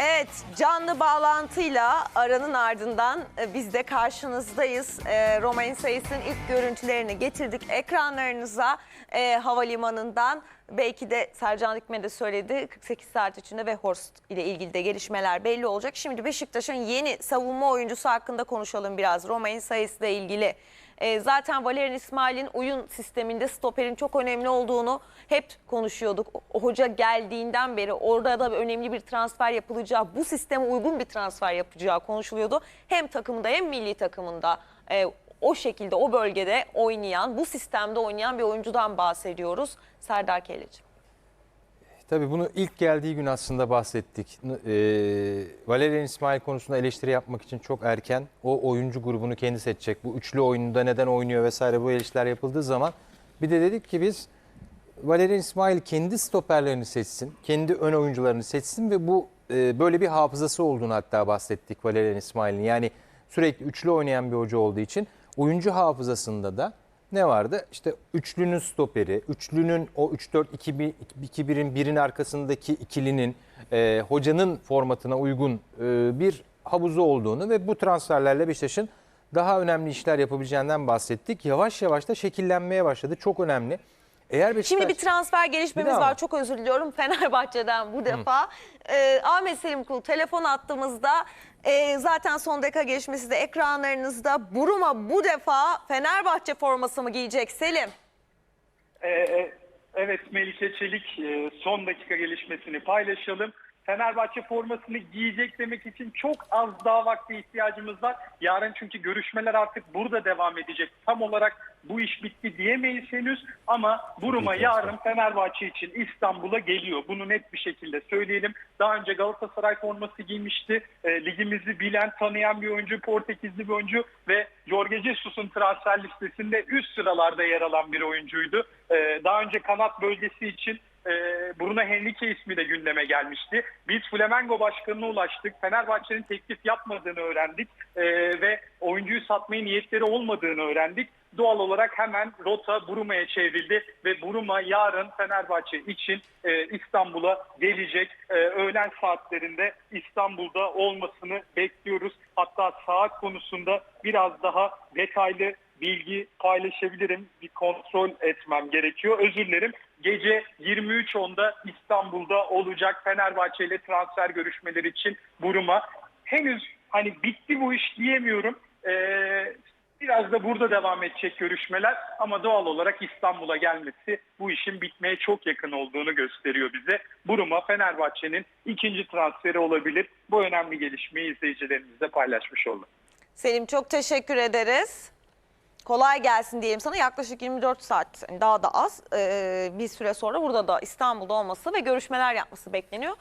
Evet, canlı bağlantıyla aranın ardından e, biz de karşınızdayız. E, Romain Sayıs'ın ilk görüntülerini getirdik ekranlarınıza e, havalimanından. Belki de Sercan Dikme de söyledi 48 saat içinde ve Horst ile ilgili de gelişmeler belli olacak. Şimdi Beşiktaş'ın yeni savunma oyuncusu hakkında konuşalım biraz. Romain Sayıs ile ilgili. E, zaten Valerian İsmail'in oyun sisteminde stoperin çok önemli olduğunu hep konuşuyorduk. O, hoca geldiğinden beri orada da önemli bir transfer yapılacağı, bu sisteme uygun bir transfer yapacağı konuşuluyordu. Hem takımda hem milli takımında e, o şekilde o bölgede oynayan, bu sistemde oynayan bir oyuncudan bahsediyoruz. Serdar Keleci. Tabii bunu ilk geldiği gün aslında bahsettik. Ee, Valerian İsmail konusunda eleştiri yapmak için çok erken. O oyuncu grubunu kendi seçecek. Bu üçlü oyunda neden oynuyor vesaire bu eleştiriler yapıldığı zaman. Bir de dedik ki biz Valerian İsmail kendi stoperlerini seçsin. Kendi ön oyuncularını seçsin ve bu e, böyle bir hafızası olduğunu hatta bahsettik Valerian İsmail'in. Yani sürekli üçlü oynayan bir hoca olduğu için oyuncu hafızasında da ne vardı? İşte üçlünün stoperi, üçlünün o 3-4-2-1'in birin arkasındaki ikilinin e, hocanın formatına uygun e, bir havuzu olduğunu ve bu transferlerle Beşiktaş'ın daha önemli işler yapabileceğinden bahsettik. Yavaş yavaş da şekillenmeye başladı. Çok önemli. Eğer Beşiktaş... Şimdi bir transfer gelişmemiz Bir daha var. mı? Çok özür diliyorum Fenerbahçe'den bu defa. Ee, Ahmet Selim Kul telefon attığımızda e, zaten son dakika gelişmesi de ekranlarınızda. Buruma bu defa Fenerbahçe forması mı giyecek Selim? Ee, e, evet Melike Çelik e, son dakika gelişmesini paylaşalım. Fenerbahçe formasını giyecek demek için çok az daha vakti ihtiyacımız var. Yarın çünkü görüşmeler artık burada devam edecek. Tam olarak bu iş bitti diyemeyiz henüz ama Buruma yarın Fenerbahçe için İstanbul'a geliyor. Bunu net bir şekilde söyleyelim. Daha önce Galatasaray forması giymişti. E, ligimizi bilen, tanıyan bir oyuncu, Portekizli bir oyuncu ve Jorge Jesus'un transfer listesinde üst sıralarda yer alan bir oyuncuydu. E, daha önce kanat bölgesi için e, Bruno Henrique ismi de gündeme gelmişti. Biz Flamengo başkanına ulaştık. Fenerbahçe'nin teklif yapmadığını öğrendik E, ve oyuncuyu satmaya niyetleri olmadığını öğrendik. Doğal olarak hemen rota Buruma'ya çevrildi ve Buruma yarın Fenerbahçe için e, İstanbul'a gelecek. E, öğlen saatlerinde İstanbul'da olmasını bekliyoruz. Hatta saat konusunda biraz daha detaylı bilgi paylaşabilirim. Bir kontrol etmem gerekiyor. Özür dilerim. Gece 23.10'da İstanbul'da olacak Fenerbahçe ile transfer görüşmeleri için Buruma. Henüz hani bitti bu iş diyemiyorum. Ee, biraz da burada devam edecek görüşmeler ama doğal olarak İstanbul'a gelmesi bu işin bitmeye çok yakın olduğunu gösteriyor bize. Buruma Fenerbahçe'nin ikinci transferi olabilir. Bu önemli gelişmeyi izleyicilerimizle paylaşmış olduk. Selim çok teşekkür ederiz. Kolay gelsin diyelim sana. Yaklaşık 24 saat daha da az ee, bir süre sonra burada da İstanbul'da olması ve görüşmeler yapması bekleniyor.